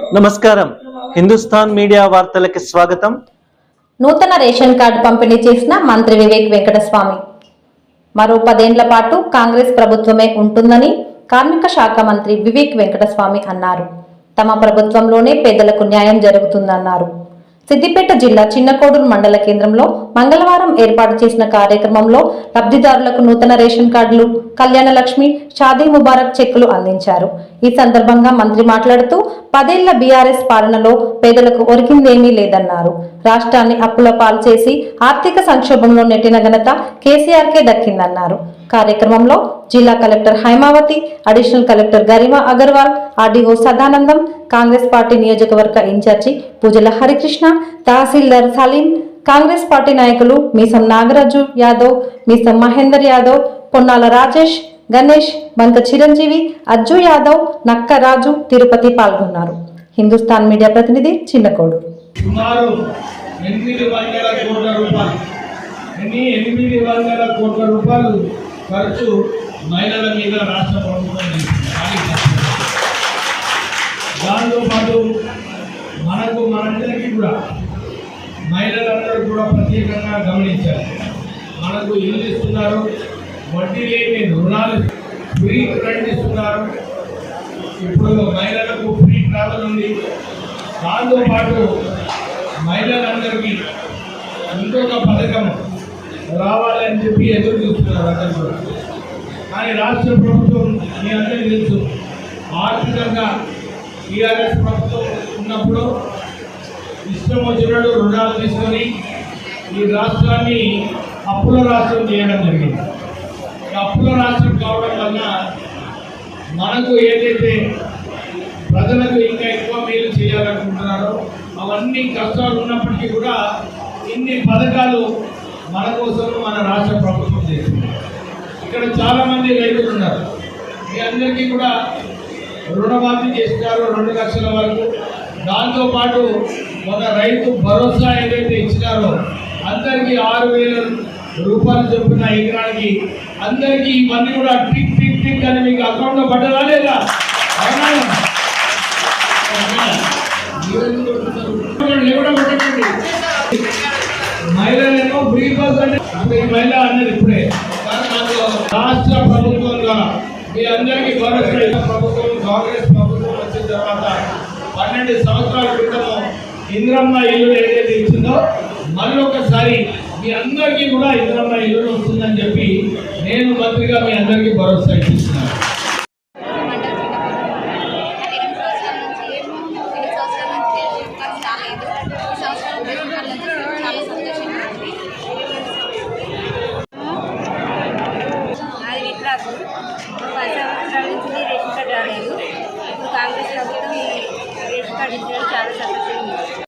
నమస్కారం. హిందుస్థాన్ మీడియా వార్తలకి స్వాగతం. నూతన రేషన్ కార్డు పంపిణీ చేసిన మంత్రి వివేక్ వెంకటస్వామి. మరో పదేండ్ల పాటు కాంగ్రెస్ ప్రభుత్వమే ఉంటుందని కార్మిక శాఖ మంత్రి వివేక్ వెంకటస్వామి అన్నారు. తమ ప్రభుత్వంలోనే పేదలకు న్యాయం జరుగుతుందన్నారు. సిద్దిపేట జిల్లా చిన్నకోడూరు మండల కేంద్రంలో మంగళవారం ఏర్పాటు చేసిన కార్యక్రమంలో లబ్ధిదారులకు నూతన రేషన్ కార్డులు కళ్యాణ లక్ష్మి షాదీ ముబారక్ చెక్కులు అందించారు. ఈ సందర్భంగా మంత్రి మాట్లాడుతూ పదేళ్ళ బీఆర్ఎస్ పాలనలో పేదలకు ఒరికిందేమీ లేదన్నారు. రాష్ట్రాన్ని అప్పుల పాలు చేసి ఆర్థిక సంక్షోభంలో నెట్టిన ఘనత కేసీఆర్కే దక్కిందన్నారు. కార్యక్రమంలో జిల్లా collector Haimavathi additional collector Garima Agarwal RDO Sadanandam Congress party నియోజకవర్గ incharge Pujala Harikrishna tahsildar Salim Congress party నాయకులు మీసం నాగరాజు యాదవ్ మీసం మహేందర్ యాదవ్ పొన్నాల రాజేష్ గణేష్ బంక చిరంజీవి అజ్జు యాదవ్ నక్క రాజు తిరుపతి పాల్గొన్నారు. హిందుస్థాన్ మీడియా ప్రతినిధి చిన్నకోడు. సుమారు ఎనిమిది వందల కోట్ల రూపాయలు. ఎనిమిది వందల కోట్ల రూపాయలు. ఖర్చు మహిళల మీద రాష్ట్ర ప్రభుత్వం చేసింది. భారీ దాంతోపాటు మనకు మనందరికీ కూడా మహిళలందరూ కూడా ప్రత్యేకంగా గమనించారు మనకు ఇల్లు ఇస్తున్నారు వడ్డీ లేని రుణాలు ఫ్రీ కరెంట్ ఇస్తున్నారు. ఇప్పుడు మహిళలకు ఫ్రీ ట్రావెల్ ఉంది. దాంతోపాటు మహిళలందరికీ ఇంకొక పథకం రావాలని చెప్పి ఎదురు చూస్తున్నారు అందరూ కూడా. కానీ రాష్ట్ర ప్రభుత్వం మీ అందరికీ తెలుసు ఆర్థికంగా టీఆర్ఎస్ ప్రభుత్వం ఉన్నప్పుడు ఇష్టం వచ్చినట్టు రుణాలు తీసుకొని ఈ రాష్ట్రాన్ని అప్పుల రాష్ట్రం చేయడం జరిగింది. ఈ అప్పుల రాష్ట్రం కావడం వల్ల మనకు ఏదైతే ప్రజలకు ఇంకా ఎక్కువ మేలు చేయాలనుకుంటున్నారో అవన్నీ కష్టాలు ఉన్నప్పటికీ కూడా ఇన్ని పథకాలు మన కోసం మన రాష్ట్ర ప్రభుత్వం చేసింది. ఇక్కడ చాలా మంది రైతులు ఉన్నారు. మీ అందరికీ కూడా రుణమాఫీ చేసినారు రెండు లక్షల వరకు. దాంతోపాటు మన రైతు భరోసా ఏదైతే ఇచ్చినారో అందరికీ ఆరు వేల రూపాయలు చొప్పున ఎకరానికి అందరికీ ఇవన్నీ కూడా టిక్ టిక్ టిక్ అని మీకు అకౌంట్లో పడ్డదా లేదా? మహిళలు ఫ్రీ బస్ అంటే మహిళ అన్నది ఇప్పుడే. కానీ రాష్ట్ర ప్రభుత్వం మీ అందరికీ గౌరవ ప్రభుత్వం కాంగ్రెస్ ప్రభుత్వం వచ్చిన తర్వాత పన్నెండు సంవత్సరాల క్రితము ఇంద్రమ్మ ఇల్లు ఏదైతే ఇచ్చిందో మరొకసారి మీ అందరికీ కూడా ఇంద్రమ్మ ఇల్లు వస్తుందని చెప్పి నేను మంత్రిగా మీ అందరికీ భరోసా ఇస్తున్నాను ఎనిమిది సంవత్సరాల నుంచి ఎనిమిది సంవత్సరాల నుంచి రేషన్ రాలేదు ఈ సంవత్సరం రేషన్ కార్డు వచ్చి చాలా సంతోషంగా ఉంది అది విట్లాకు పది సంవత్సరాల